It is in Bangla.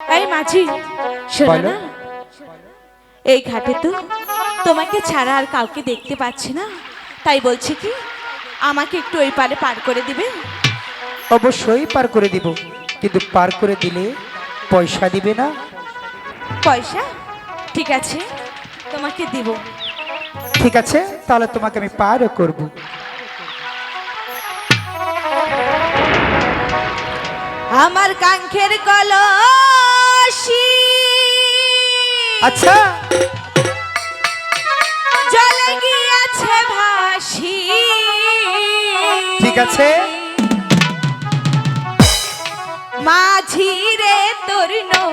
এই মাঝি শোনো না। এই ঘাটে তো তোমাকে ছাড়া আর কাউকে দেখতে পাচ্ছি না। তাই বলছি কি আমাকে একটু ওই পারে পার করে দিবে? অবশ্যই পার করে দিব কিন্তু পার করে দিলে পয়সা দিবে না। পয়সা? ঠিক আছে তোমাকে দিব। ঠিক আছে তাহলে তোমাকে আমি পারও করব। আমার কাঙ্ক্ষের কলসি আচ্ছা। জলে গিয়েছে ভাসি। ঠিক আছে। মাঝি রে তোর নৌ